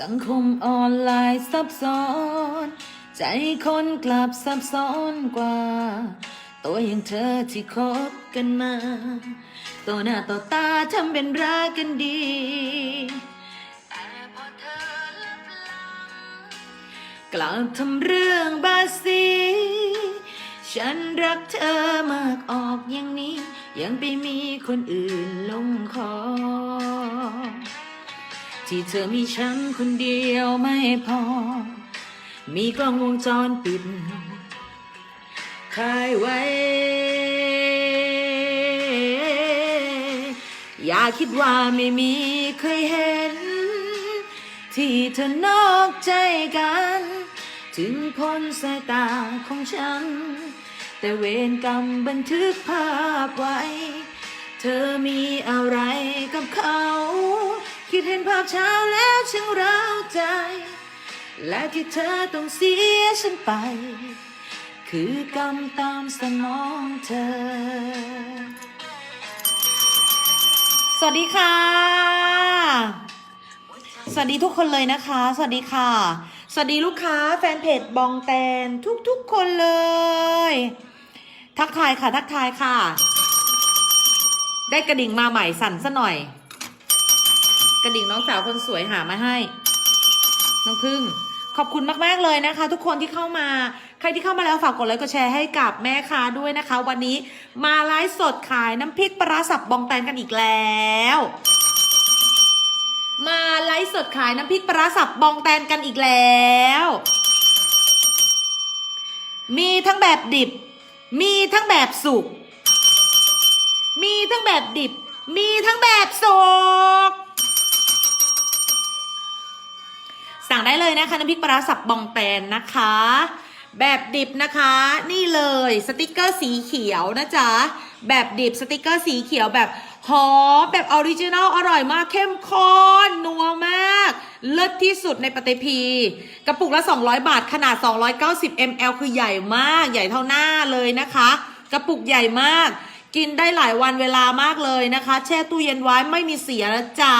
สังคมออนไลน์ซับซ้อน ใจคนกลับซับซ้อนกว่า ตัวอย่างเธอที่คบกันมาตัวหน้าต่อตาทำเป็นรักกันดี แต่พอเธอลับลังกล่าวทำเรื่องบาสีฉันรักเธอมากออกอย่างนี้ ยังไปมีคนอื่นลงคอ ที่เธอมีฉันคนเดียวไม่พอ มีกล้องวงจรปิดคายไว้ อย่าคิดว่าไม่มีเคยเห็น ที่เธอนอกใจกัน ถึงพ้นสายตาของฉัน แต่เวรกรรมบันทึกภาพไว้ เธอมีอะไรกับเขา คิดเห็นภาพเช้าแล้วช่างร้าวใจ และที่เธอต้องเสียฉันไป คือกรรมตามสนองเธอ สวัสดีค่ะ สวัสดีทุกคนเลยนะคะ สวัสดีค่ะ สวัสดีลูกค้าแฟนเพจบองแตนทุกๆคนเลย ทักทายค่ะ ทักทายค่ะ ได้กระดิ่งมาใหม่สั่นซะหน่อย กระดิ่งน้องสาวคนสวยหามาให้ น้องพึ่ง ขอบคุณมาก ๆ เลยนะคะ ทุกคนที่เข้ามา ใครที่เข้ามาแล้วฝากกดไลค์กดแชร์ให้กับแม่ค้าด้วยนะคะ วันนี้มาไลฟ์สดขายน้ำพริกปลาสับบองแตนกันอีกแล้วมาไลฟ์สดขายน้ำพริกปลาสับบองแตนกันอีกแล้ว มีทั้งแบบดิบ มีทั้งแบบสุก มีทั้งแบบดิบ มีทั้งแบบสุก สั่งได้เลยนะคะน้ำพริกปลาสับบองแตนนะคะ แบบดิบนะคะ นี่เลยสติกเกอร์สีเขียวนะจ๊ะแบบดิบสติกเกอร์สีเขียวแบบหอมแบบออริจินัลอร่อยมากเข้มข้นนัวมาก เลิศที่สุดในปฏิพี กระปุกละ 200 บาทขนาด 290 ml คือใหญ่มากใหญ่เท่าหน้าเลยนะคะ กระปุกใหญ่มาก กินได้หลายวันเวลามากเลยนะคะ แช่ตู้เย็นไว้ไม่มีเสียนะจ๊ะ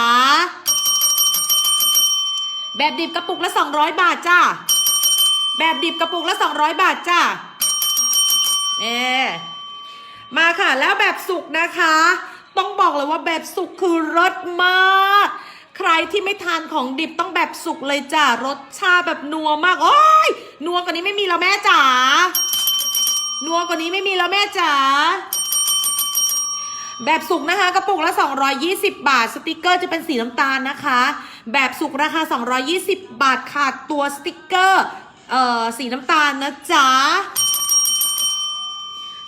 แบบดิบกระปุกละ 200 บาทจ้า แบบดิบกระปุกละ 200 บาทจ้าเอมาค่ะ แล้วแบบสุกนะคะ ต้องบอกเลยว่าแบบสุกคือรสมาก ใครที่ไม่ทานของดิบต้องแบบสุกเลยจ้ารสชาแบบนัวมาก โอ้ยนัวกว่านี้ไม่มีแล้วแม่จ๋านัวกว่านี้ไม่มีแล้วแม่จ๋า แบบสุกนะคะ กระปุกละ 220 บาท สติกเกอร์จะเป็นสีน้ำตาลนะคะ แบบสุกราคา 220 บาทขาดตัวสติกเกอร์เอ่อสีน้ำตาลนะจ๊ะ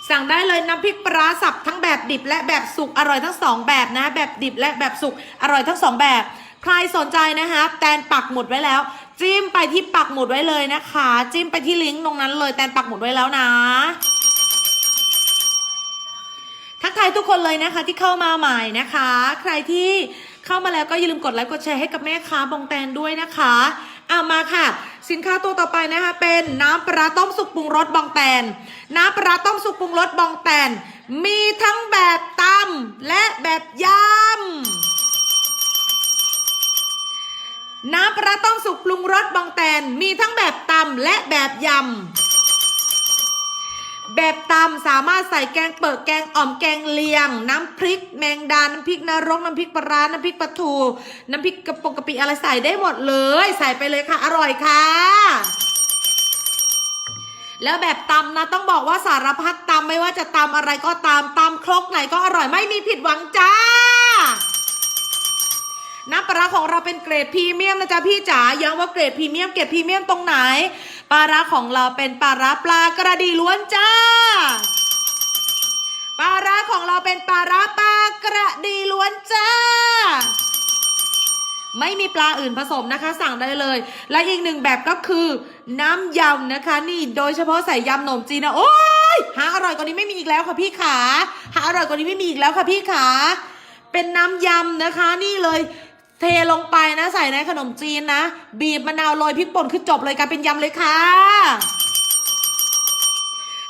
สั่งได้เลยน้ำพริกปลาสับทั้งแบบดิบและแบบสุกอร่อยทั้งสองแบบนะ แบบดิบและแบบสุกอร่อยทั้งสองแบบ ใครสนใจนะคะ แตนปักหมุดไว้แล้ว จิ้มไปที่ปักหมุดไว้เลยนะคะ จิ้มไปที่ลิงก์ตรงนั้นเลยแตนปักหมุดไว้แล้วนะ กทายทุกคนเลยนะคะที่เข้ามาใหม่นะคะ ใครที่เข้ามาแล้วก็อย่าลืมกดไลค์กดแชร์ให้กับแม่ค้าบองแตนด้วยนะคะเอามาค่ะ สินค้าตัวต่อไปนะคะ เป็นน้ำปลาต้มสุกปรุงรสบองแตน น้ำปลาต้มสุกปรุงรสบองแตน มีทั้งแบบตำและแบบยำน้ำปลาต้มสุกปรุงรสบองแตน มีทั้งแบบตำและแบบยำ แบบตำสามารถใส่แกงเปิดแกงอ่อมแกงเลียง น้ำพริกแมงดา น้ำพริกนรก น้ำพริกปลาร้าน้ำพริกปลาทู น้ำพริกกระปงกะปิอะไรใส่ได้หมดเลย ใส่ไปเลยค่ะ อร่อยค่ะ แล้วแบบตำนะ ต้องบอกว่าสารพัดตำไม่ว่าจะตำอะไรก็ตามตำครกไหนก็อร่อยไม่มีผิดหวังจ้าน้ำปลาร้าของเราเป็นเกรดพรีเมียมนะจ๊ะพี่จ๋าย้ำว่าเกรดพรีเมียมเกรดพรีเมียมตรงไหน ปลาร้าของเราเป็นปลาร้าปลากระดีล้วนจ้า ปลาร้าของเราเป็นปลาร้าปลากระดีล้วนจ้า ไม่มีปลาอื่นผสมนะคะ สั่งได้เลย และอีกหนึ่งแบบก็คือ น้ำยำนะคะ นี่โดยเฉพาะใส่ยำหนมจีนนะโอ้ยหาอร่อยกว่านี้ไม่มีอีกแล้วค่ะพี่ขาหาอร่อยกว่านี้ไม่มีอีกแล้วค่ะพี่ขาเป็นน้ำยำนะคะ นี่เลย เทลงไปนะใส่ในขนมจีนนะ บีบมะนาวโรยพริกป่นคือจบเลยกลายเป็นยำเลยค่ะ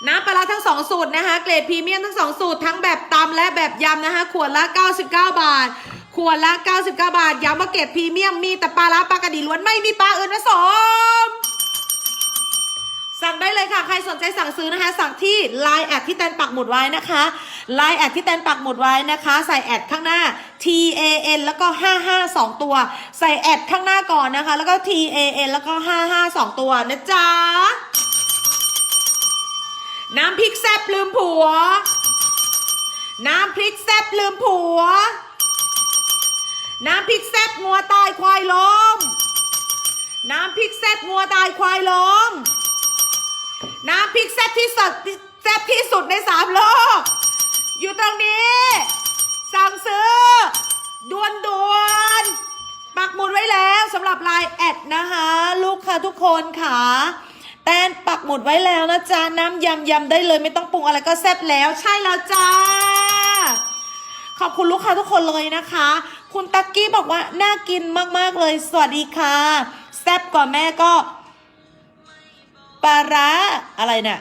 น้ำปลาทั้งสองสูตรนะคะ เกรดพรีเมียมทั้งสองสูตรทั้งแบบตำและแบบยำนะคะ ขวดละ 99 บาท ขวดละ 99 บาทย้ำว่าเกรดพรีเมียมมีแต่ปลาร้าปลากระดีล้วนไม่มีปลาอื่นผสม สั่งได้เลยค่ะ ใครสนใจสั่งซื้อนะคะ สั่งที่ Line แอดที่แตนปักหมุดไว้นะคะ Line แอดที่แตนปักหมุดไว้นะคะ ใส่แอดข้างหน้า T A N แล้วก็ 55 2 ตัว ใส่แอดข้างหน้าก่อนนะคะ แล้วก็ T A N แล้วก็ 55 2 ตัวนะจ๊ะ น้ำพริกแซบลืมผัว น้ำพริกแซบลืมผัว น้ำพริกแซบงัวตายควายล้มน้ำพริกแซบงัวตายควายล้ม น้ำพริกแซ่บที่สดแซ่บที่สุดในสามโลก อยู่ตรงนี้ สั่งซื้อด่วนด่วนๆปักหมุดไว้แล้วสำหรับไลน์แอดนะคะ ลูกค้าทุกคนค่ะแตนปักหมุดไว้แล้วนะจ๊ะน้ำยำยำได้เลยไม่ต้องปรุงอะไรก็แซ่บแล้วใช่แล้วจ้า ขอบคุณลูกค้าทุกคนเลยนะคะ คุณตักกี้บอกว่าน่ากินมากๆเลย สวัสดีค่ะ แซ่บกว่าแม่ก็ ปลาร้าอะไรเนี่ย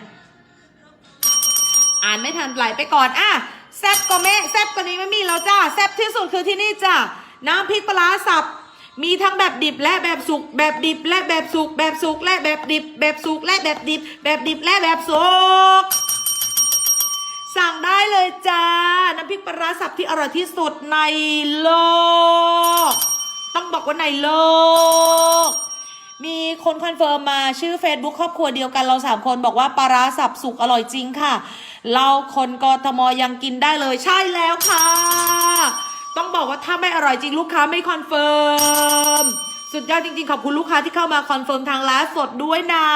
อ่านไม่ทันไหลไปก่อน อะ แซบก็แม่แซบกว่านี้ไม่มีแล้วจ้าแซบที่สุดคือที่นี่จ้าน้ำพริกปลาสับ มีทั้งแบบดิบและแบบสุก แบบดิบและแบบสุก แบบสุกและแบบดิบ แบบสุกและแบบดิบ แบบดิบและแบบสุก สั่งได้เลยจ้า น้ำพริกปลาสับที่อร่อยที่สุดในโลก ต้องบอกว่าในโลก มีคนคอนเฟิร์มมาชื่อ Facebook ครอบครัวเดียวกันเราสามคนบอกว่าปลาร้าสับสุกอร่อยจริงค่ะ เราคนกทมยังกินได้เลยใช่แล้วค่ะ ต้องบอกว่าถ้าไม่อร่อยจริงลูกค้าไม่คอนเฟิร์มสุดยอดจริงๆ ขอบคุณลูกค้าที่เข้ามาคอนเฟิร์มทางไลฟ์สดด้วยนะ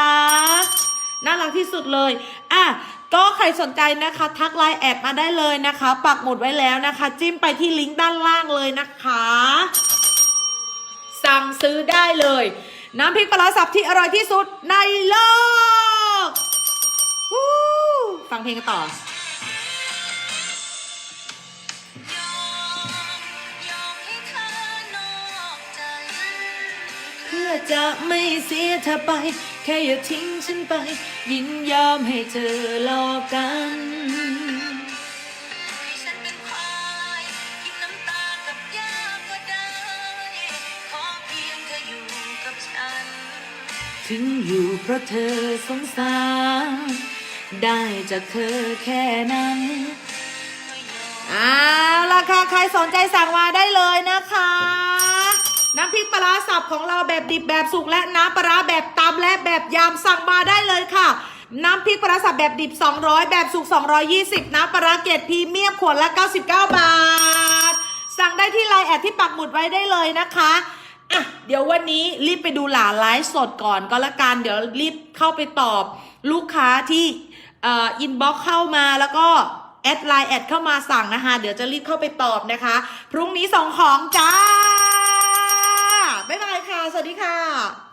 น่ารักที่สุดเลย อะ ก็ใครสนใจนะคะ ทักไลน์แอดมาได้เลยนะคะ ปักหมุดไว้แล้วนะคะ จิ้มไปที่ลิงก์ด้านล่างเลยนะคะ สั่งซื้อได้เลย น้ำพริกปลาสับที่อร่อยที่สุดในโลกฟังเพลงกันต่อเธอนอกใจเพื่อจะไม่เสียเธอไป แค่อย่าทิ้งฉันไป ยินยอมให้เธอหลอกกัน ฉัน ถึงอยู่เพราะเธอสงสาร ได้จากเธอแค่นั้นอมเอาละค่ะ ใครสนใจสั่งมาได้เลยนะคะ น้ำพริกปลาสับของเราแบบดิบแบบสุกและน้ำปลาแบบตำและแบบยำสั่งมาได้เลยค่ะ น้ำพริกปลาสับแบบดิบ 200 แบบสุก 220 น้ำปลาเกรดพรีเมียมขวดละ 99 บาท สั่งได้ที่ไลน์แอดที่ปักหมุดไว้ได้เลยนะคะ อะเดี๋ยววันนี้รีบไปดูหลานไลฟ์สดก่อนก็แล้วกัน เดี๋ยวรีบเข้าไปตอบลูกค้าที่อินบ็อกเข้ามาแล้วก็แอดไลน์แอดเข้ามาสั่งนะคะ เดี๋ยวจะรีบเข้าไปตอบนะคะ พรุ่งนี้ส่งของจ้า บ๊ายบายค่ะ สวัสดีค่ะ